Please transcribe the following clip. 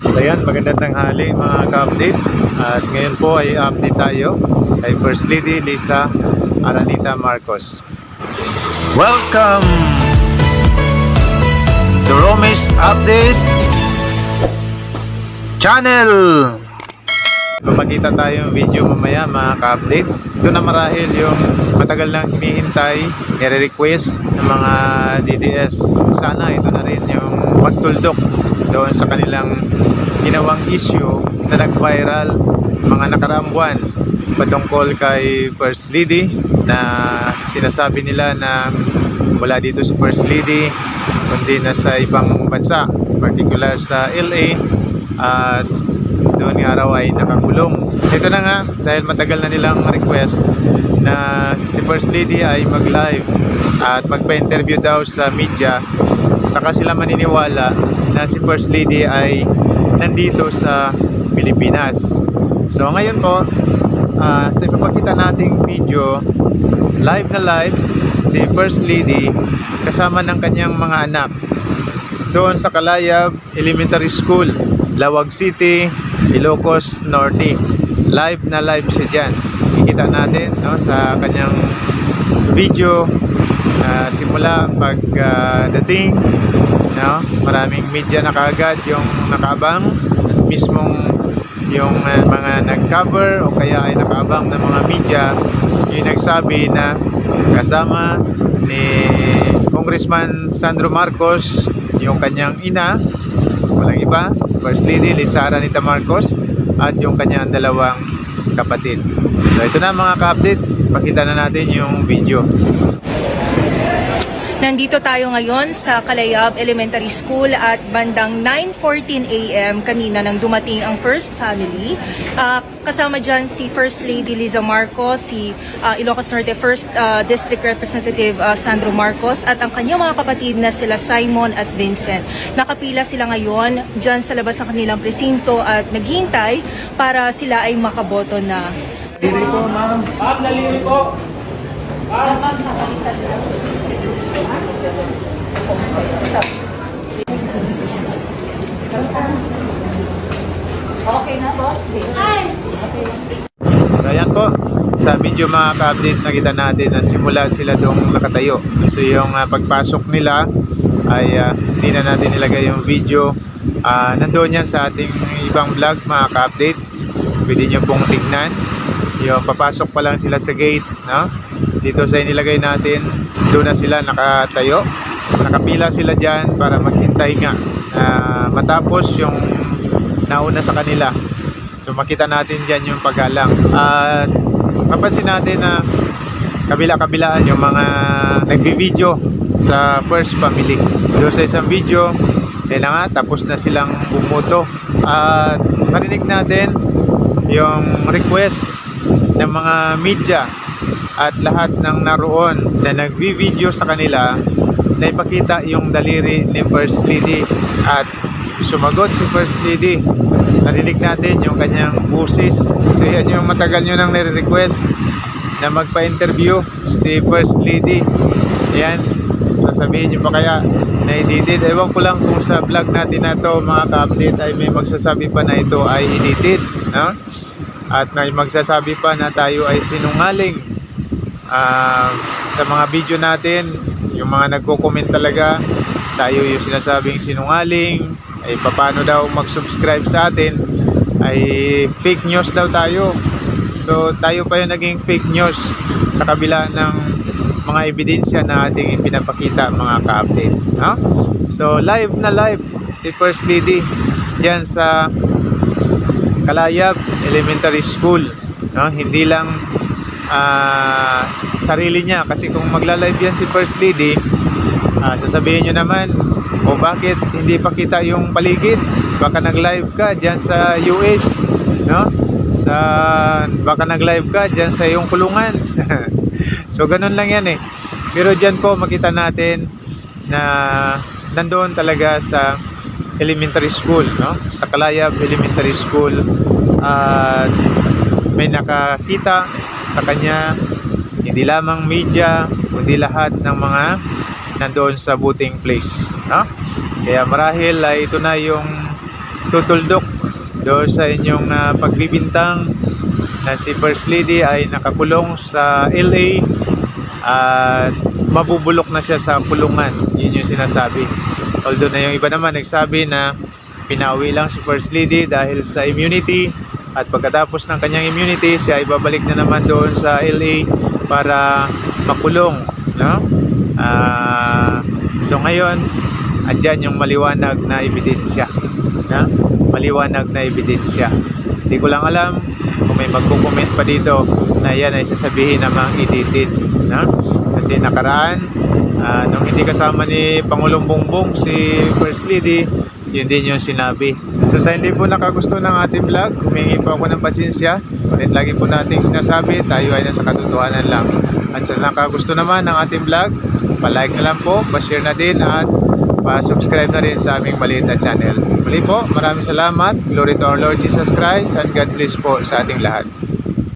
So yan, magandang tanghali mga ka-update. At ngayon po ay update tayo kay First Lady Lisa Aranita Marcos. Welcome to Romis Update Channel. Papakita tayo yung video mamaya mga ka-update. Ito na marahil yung matagal nang hinihintay, nire-request ng mga DDS. Sana ito na rin yung magtuldok doon sa kanilang ginawang issue na nag-viral mga nakaraang buwan. Patungkol kay First Lady na sinasabi nila na wala dito si First Lady kundi nasa ibang bansa, particular sa LA at doon nga raw ay nakakulong. Ito na nga, dahil matagal na nilang request na si First Lady ay mag-live at magpa-interview daw sa media. Saka sila maniniwala na si First Lady ay nandito sa Pilipinas. So ngayon po, ah, sa ipapakita nating video, live na live, si First Lady kasama ng kanyang mga anak doon sa Kalayab Elementary School, Lawag City, Ilocos Norte. Live na live siya dyan. Kikita natin no, sa kanyang video na simula pag ah, dating no, maraming media na kaagad yung nakabang mismong yung ah, mga nag-cover o kaya ay nakabang ng mga media yung nagsabi na kasama ni Congressman Sandro Marcos yung kanyang ina walang iba First Lady Lisa Aranita Marcos at yung kanyang dalawang kapatid. So ito na mga ka-update. Pakita na natin yung video Nandito tayo ngayon sa Kalayab Elementary School at bandang 9.14 a.m. kanina nang dumating ang first family. Ah, kasama dyan si First Lady Liza Marcos, si ah, Ilocos Norte First ah, District Representative ah, Sandro Marcos at ang kanyang mga kapatid na sila Simon at Vincent. Nakapila sila ngayon dyan sa labas ng kanilang presinto at naghihintay para sila ay makaboto na. Okay na, boss? So ayan po, sa video mga ka-update nakita natin na simula sila doong nakatayo. So yung ah, pagpasok nila ay ah, hindi na natin nilagay yung video. Ah, nandoon yan sa ating ibang vlog mga ka-update. Pwede nyo pong tignan. Yung papasok pa lang sila sa gate. No? Dito sa inilagay natin, doon na sila nakatayo. Nakapila sila dyan para maghintay nga na matapos yung nauna sa kanila. So makita natin dyan yung paggalang. At mapansin natin na kabila-kabilaan yung mga nagbi-video sa first family. Doon sa isang video, eh na nga, tapos na silang bumuto. At marinig natin yung request ng mga media at lahat ng naroon na nagbi-video sa kanila na ipakita yung daliri ni First Lady. At sumagot si First Lady narinig natin yung kanyang busis so yan yung matagal nyo nang nire-request na magpa-interview si First Lady. Yan sasabihin nyo pa kaya na edited? Ewan ko lang kung sa vlog natin na to mga ka-update ay may magsasabi pa na ito ay edited no? At may magsasabi pa na tayo ay sinungaling Ah, sa mga video natin yung mga nagko-comment talaga tayo yung sinasabing sinungaling ay paano daw mag-subscribe sa atin ay fake news daw tayo so tayo pa yung naging fake news sa kabila ng mga ebidensya na ating ipinapakita mga ka-update no? so live na live si First Lady yan sa Kalayab Elementary School no? hindi lang ah, sarili niya. Kasi kung magla-live yan si First Lady ah, sasabihin nyo naman o bakit hindi pa kita yung paligid? Baka nag-live ka dyan sa US no? Sa baka nag-live ka dyan sa iyong kulungan. So ganun lang yan eh. Pero dyan po makita natin na nandoon talaga sa elementary school no sa Kalayab Elementary School at may nakakita sa kanya hindi lamang media kundi lahat ng mga nandoon sa booting place no? kaya marahil ay ito na yung tutuldok doon sa inyong ah, pagbibintang na si First Lady ay nakakulong sa LA at mabubulok na siya sa kulungan. Yun yung sinasabi. Although na yung iba naman nagsabi na pinauwi lang si First Lady dahil sa immunity at pagkatapos ng kanyang immunity siya ay babalik na naman doon sa LA para makulong no? Ah, so ngayon andyan yung maliwanag na ebidensya na maliwanag na ebidensya. Hindi ko lang alam kung may magko-comment pa dito na yan ay sasabihin namang edited na kasi nakaraan ah, nung hindi kasama ni Pangulong Bongbong si First Lady yun din yung sinabi. So sa hindi po nakagusto ng ating vlog humingi po ako ng pasensya. Ulit lagi po nating sinasabi tayo ay nasa katotohanan lang. At sa nakagusto naman ng ating vlog palike na lang po pa-share na din at pa-subscribe na rin sa aming maliit na channel. Muli po maraming salamat. Glory to our Lord Jesus Christ and God bless po sa ating lahat